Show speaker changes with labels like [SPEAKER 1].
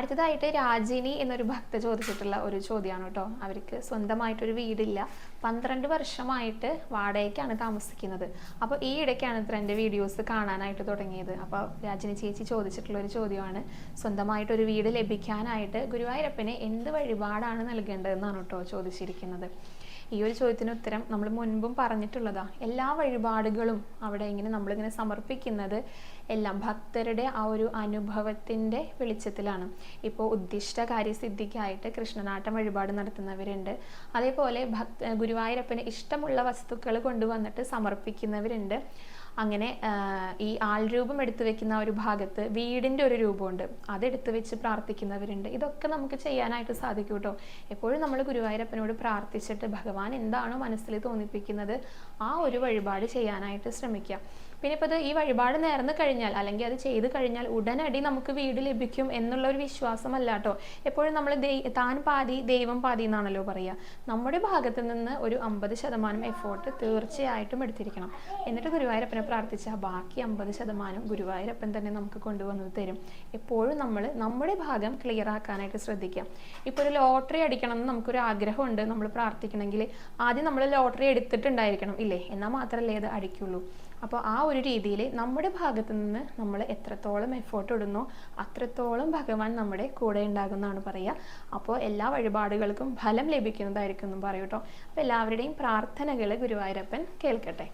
[SPEAKER 1] അടുത്തതായിട്ട് രാജിനി എന്നൊരു ഭക്ത ചോദിച്ചിട്ടുള്ള ഒരു ചോദ്യമാണ് കേട്ടോ. അവർക്ക് സ്വന്തമായിട്ടൊരു വീടില്ല. പന്ത്രണ്ട് വർഷമായിട്ട് വാടകയ്ക്കാണ് താമസിക്കുന്നത്. അപ്പോൾ ഈ ഇടയ്ക്കാണ് ഇത്ര വീഡിയോസ് കാണാനായിട്ട് തുടങ്ങിയത്. അപ്പോൾ രാജിനി ചേച്ചി ചോദിച്ചിട്ടുള്ള ഒരു ചോദ്യമാണ് സ്വന്തമായിട്ടൊരു വീട് ലഭിക്കാനായിട്ട് ഗുരുവായൂരപ്പന് എന്ത് വഴിപാടാണ് നൽകേണ്ടതെന്നാണ് കേട്ടോ ചോദിച്ചിരിക്കുന്നത്. ഈ ഒരു ചോദ്യത്തിന് ഉത്തരം നമ്മൾ മുൻപും പറഞ്ഞിട്ടുള്ളതാ. എല്ലാ വഴിപാടുകളും അവിടെ ഇങ്ങനെ നമ്മളിങ്ങനെ സമർപ്പിക്കുന്നത് എല്ലാം ഭക്തരുടെ ആ ഒരു അനുഭവത്തിന്റെ വെളിച്ചത്തിലാണ്. ഇപ്പോൾ ഉദ്ദിഷ്ട കാര്യസിദ്ധിക്കായിട്ട് കൃഷ്ണനാട്ടം വഴിപാട് നടത്തുന്നവരുണ്ട്. അതേപോലെ ഭക്ത ഗുരുവായൂരപ്പന് ഇഷ്ടമുള്ള വസ്തുക്കൾ കൊണ്ടുവന്നിട്ട് സമർപ്പിക്കുന്നവരുണ്ട്. അങ്ങനെ ഈ ആൾ രൂപം എടുത്തു വെക്കുന്ന ഒരു ഭാഗത്ത് വീടിന്റെ ഒരു രൂപമുണ്ട്. അതെടുത്ത് വെച്ച് പ്രാർത്ഥിക്കുന്നവരുണ്ട്. ഇതൊക്കെ നമുക്ക് ചെയ്യാനായിട്ട് സാധിക്കും കേട്ടോ. എപ്പോഴും നമ്മൾ ഗുരുവായൂരപ്പനോട് പ്രാർത്ഥിച്ചിട്ട് ഭഗവാൻ എന്താണോ മനസ്സിൽ തോന്നിപ്പിക്കുന്നത് ആ ഒരു വഴിപാട് ചെയ്യാനായിട്ട് ശ്രമിക്കുക. പിന്നെ ഇപ്പോൾ ഇത് ഈ വഴിപാട് നേർന്നു കഴിഞ്ഞാൽ അല്ലെങ്കിൽ അത് ചെയ്തു കഴിഞ്ഞാൽ ഉടനടി നമുക്ക് വീട് ലഭിക്കും എന്നുള്ള ഒരു വിശ്വാസമല്ല കേട്ടോ എപ്പോഴും നമ്മൾ താൻ പാതി ദൈവം പാതി എന്നാണല്ലോ പറയുക നമ്മുടെ ഭാഗത്ത് നിന്ന് ഒരു അമ്പത് ശതമാനം എഫോർട്ട് തീർച്ചയായിട്ടും എടുത്തിരിക്കണം. എന്നിട്ട് ഗുരുവായൂരപ്പനെ പ്രാർത്ഥിച്ച ബാക്കി അമ്പത് ശതമാനം ഗുരുവായൂരപ്പൻ തന്നെ നമുക്ക് കൊണ്ടുവന്നത് തരും. എപ്പോഴും നമ്മൾ നമ്മുടെ ഭാഗം ക്ലിയർ ആക്കാനായിട്ട് ശ്രദ്ധിക്കാം. ഇപ്പോൾ ഒരു ലോട്ടറി അടിക്കണം എന്ന് നമുക്കൊരു ആഗ്രഹമുണ്ട് നമ്മൾ പ്രാർത്ഥിക്കണമെങ്കിൽ ആദ്യം നമ്മൾ ലോട്ടറി എടുത്തിട്ടുണ്ടായിരിക്കണം ഇല്ലേ? എന്നാൽ മാത്രമല്ലേ അത് അടിക്കുള്ളൂ. അപ്പോൾ ആ ഒരു രീതിയിൽ നമ്മുടെ ഭാഗത്തു നിന്ന് നമ്മൾ എത്രത്തോളം എഫേർട്ട് ഇടുന്നോ അത്രത്തോളം ഭഗവാൻ നമ്മുടെ കൂടെ ഉണ്ടാകുമെന്നാണ് പറയുക. അപ്പോൾ എല്ലാ വഴിപാടുകൾക്കും ഫലം ലഭിക്കുന്നതായിരിക്കും എന്നും പറയൂട്ടോ അപ്പോൾ എല്ലാവരുടെയും പ്രാർത്ഥനകൾ ഗുരുവായൂരപ്പൻ കേൾക്കട്ടെ.